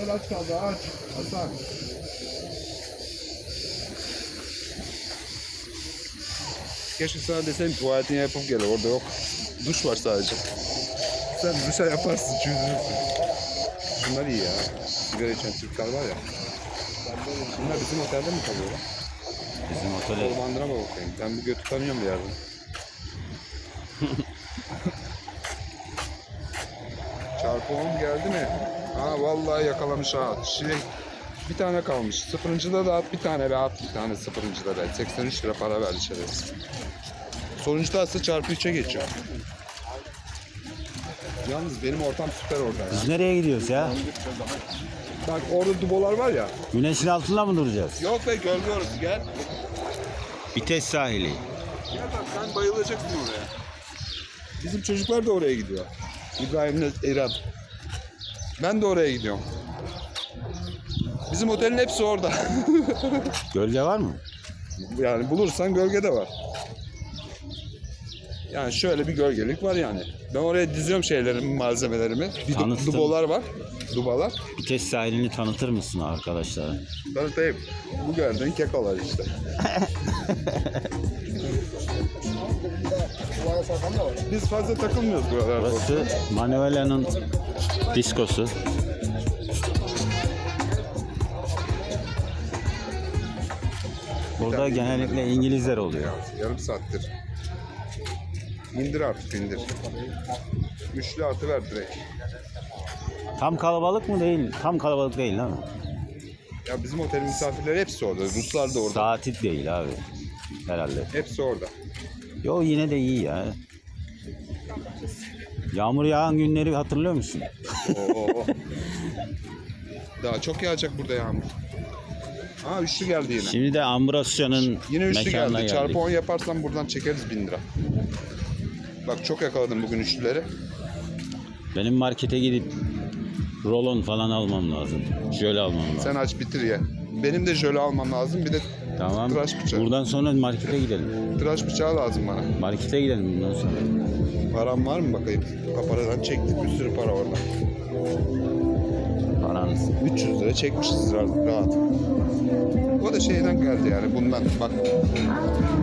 Tuvaletler aç kaldı aç. Hasan. Keşke sana deseydim tuvaletini yapıp gel orada yok. Duş var sadece. Sen duşa yaparsın çözülürsün. Bunlar iyi ya. Sigara içen Türkler var ya. Bunlar bizim otelde mi kalıyor lan? Bizim otele Kol bandına mı bakayım? Ben bu götü tanıyorum bir yerden. 10 geldi mi? Ha vallahi yakalamış ha. Şey, bir tane kalmış. Sıfırıncıda da at bir tane be at bir tane sıfırıncıda be. 83 lira para verdi şerefsiz. Sonuncuda atsa çarpı 3'e geçiyor. Yalnız benim ortam süper orada ya. Biz nereye gidiyoruz ya? Bak orada dubolar var ya. Güneşin altında mı duracağız? Yok be gölge orası gel. Vites sahili. Gel bak sen bayılacaksın oraya. Bizim çocuklar da oraya gidiyor. İbrahim'le İrem. Ben de oraya gidiyorum. Bizim otelin hepsi orada. Gölge var mı? yani bulursan gölge de var. Yani şöyle bir gölgelik var yani. Ben oraya diziyorum şeylerimi, malzemelerimi. Bir du- Tanıttın. dubolar var. Dubalar. Vites sahilini tanıtır mısın arkadaşlara? Tanıtayım. Bu gördüğün kekolar işte. Biz fazla takılmıyoruz buralarda. Burası Manuela'nın diskosu. Burada genellikle İngilizler oluyor. Yarım saattir. İndir artık indir. Üçlü atı ver direkt. Tam kalabalık mı değil? Tam kalabalık değil mi? Ya bizim otelin misafirleri hepsi orada. Ruslar da orada. Saati değil abi. Herhalde. Hepsi orada. Yo yine de iyi ya. Yağmur yağan günleri hatırlıyor musun? Oo. Daha çok yağacak burada yağmur. Aa üçlü geldi yine. Şimdi de Ambrasya'nın Yine üçlü mekanına geldi. geldik. Çarpı 10 yaparsan buradan çekeriz bin lira. Bak çok yakaladım bugün üçlüleri. Benim markete gidip rolon falan almam lazım. Jöle almam lazım. Sen aç bitir ye. Benim de jöle almam lazım. Bir de Tamam. tıraş bıçağı. Buradan sonra markete gidelim. tıraş bıçağı lazım bana. Markete gidelim bundan sonra. Param var mı bakayım? Kaparadan çektik bir sürü para orada. Paranız. 300 lira çekmişiz rahat. O da şeyden geldi yani bundan bak.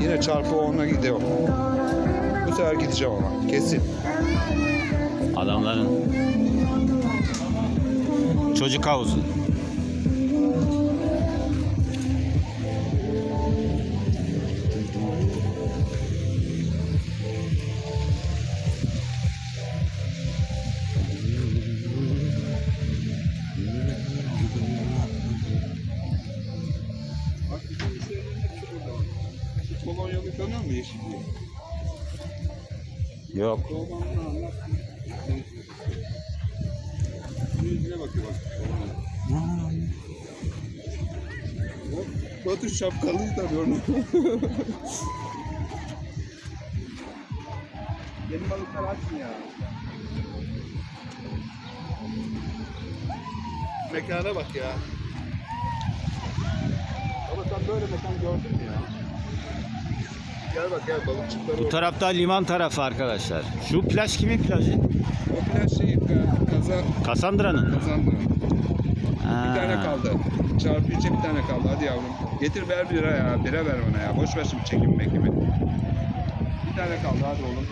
Yine çarpı 10'a gidiyor. Bu sefer gideceğim ama kesin. Adamların çocuk havuzu. Bak tanıyor musun Yeşilliği? Yok. Yüzüne bakıyor bak. Batu şapkalı tabii onu. Benim balıklar aç mı ya? Mekana bak ya. Ama sen böyle mekan gördün mü ya? Gel bak gel balıkçıkları Bu tarafta liman tarafı arkadaşlar. Şu plaj kimin plajı? O plaj şey kaza Kassandra'nın. kazandı. Bir tane kaldı. Çarpı üçe bir tane kaldı. Hadi yavrum. Getir ver bira ya. Bira ver ona ya. Boş ver şimdi çekim mekimi. Bir tane kaldı hadi oğlum.